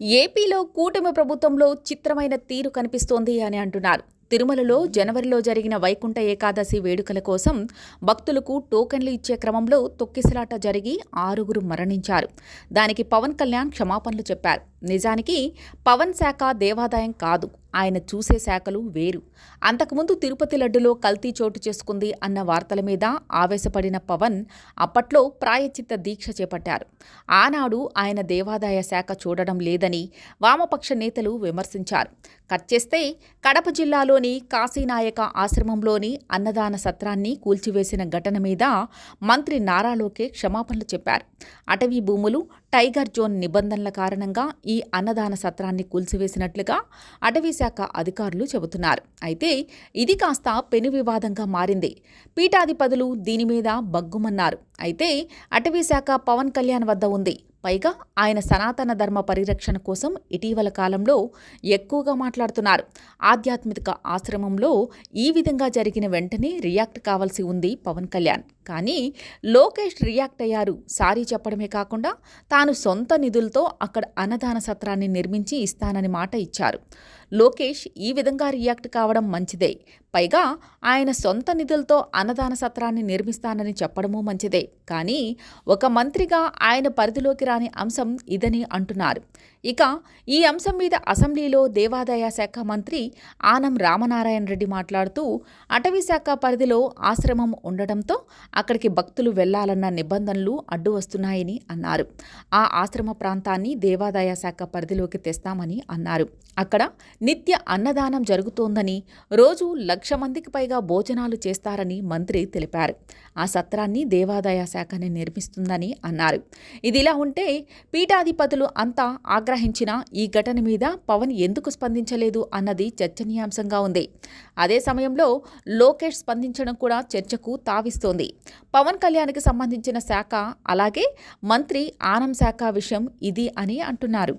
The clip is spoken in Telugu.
ఏపీలో కూటమి ప్రభుత్వంలో చిత్రమైన తీరు కనిపిస్తోంది అని అంటున్నారు. తిరుమలలో జనవరిలో జరిగిన వైకుంఠ ఏకాదశి వేడుకల కోసం భక్తులకు టోకెన్లు ఇచ్చే క్రమంలో తొక్కిసలాట జరిగి ఆరుగురు మరణించారు. దానికి పవన్ కళ్యాణ్ క్షమాపణలు చెప్పారు. నిజానికి పవన్ శాఖ దేవాదాయం కాదు. ఆయన చూసే శాఖలు వేరు. అంతకుముందు తిరుపతి లడ్డులో కల్తీ చోటు చేసుకుంది అన్న వార్తల మీద ఆవేశపడిన పవన్ అప్పట్లో ప్రాయచిత్త దీక్ష చేపట్టారు. ఆనాడు ఆయన దేవాదాయ శాఖ చూడడం లేదని వామపక్ష నేతలు విమర్శించారు. కట్ చేస్తే కడప జిల్లాలోని కాశీనాయక ఆశ్రమంలోని అన్నదాన సత్రాన్ని కూల్చివేసిన ఘటన మీద మంత్రి నారా లోకే క్షమాపణలు చెప్పారు. అటవీ భూములు టైగర్ జోన్ నిబంధనల కారణంగా ఈ అన్నదాన సత్రాన్ని కూల్చివేసినట్లుగా అటవీ శాఖ శాఖ అధికారులు చెబుతున్నారు. అయితే ఇది కాస్త పెను వివాదంగా మారింది. పీఠాధిపతులు దీని మీద బగ్గుమన్నారు అయితే అటవీ శాఖ పవన్ కళ్యాణ్ వద్ద ఉంది. పైగా ఆయన సనాతన ధర్మ పరిరక్షణ కోసం ఇటీవల కాలంలో ఎక్కువగా మాట్లాడుతున్నారు. ఆధ్యాత్మిక ఆశ్రమంలో ఈ విధంగా జరిగిన వెంటనే రియాక్ట్ కావాల్సి ఉంది పవన్ కళ్యాణ్. కానీ లోకేష్ రియాక్ట్ అయ్యారు. సారీ చెప్పడమే కాకుండా తాను సొంత నిధులతో అక్కడ అన్నదాన సత్రాన్ని నిర్మించి ఇస్తానని మాట ఇచ్చారు. లోకేష్ ఈ విధంగా రియాక్ట్ కావడం మంచిదే. పైగా ఆయన సొంత నిధులతో అన్నదాన సత్రాన్ని నిర్మిస్తానని చెప్పడమూ మంచిదే. కానీ ఒక మంత్రిగా ఆయన పరిధిలోకి రాని అంశం ఇదని అంటున్నారు. ఇక ఈ అంశం మీద అసెంబ్లీలో దేవాదాయ శాఖ మంత్రి ఆనం రామనారాయణ రెడ్డి మాట్లాడుతూ అటవీ శాఖ పరిధిలో ఆశ్రమం ఉండడంతో అక్కడికి భక్తులు వెళ్ళాలన్న నిబంధనలు అడ్డు వస్తున్నాయని అన్నారు. ఆ ఆశ్రమ ప్రాంతాన్ని దేవాదాయ శాఖ పరిధిలోకి తెస్తామని అన్నారు. అక్కడ నిత్య అన్నదానం జరుగుతోందని రోజు లక్ష మందికి పైగా భోజనాలు చేస్తారని మంత్రి తెలిపారు. ఆ సత్రాన్ని దేవాదాయ శాఖని నిర్మిస్తుందని అన్నారు. ఇదిలా ఉంటే అంటే పీఠాధిపతులు అంతా ఆగ్రహించిన ఈ ఘటన మీద పవన్ ఎందుకు స్పందించలేదు అన్నది చర్చనీయాంశంగా ఉంది. అదే సమయంలో లోకేష్ స్పందించడం కూడా చర్చకు తావిస్తోంది. పవన్ కళ్యాణ్కి సంబంధించిన శాఖ అలాగే మంత్రి ఆనం శాఖ విషయం ఇది అని అంటున్నారు.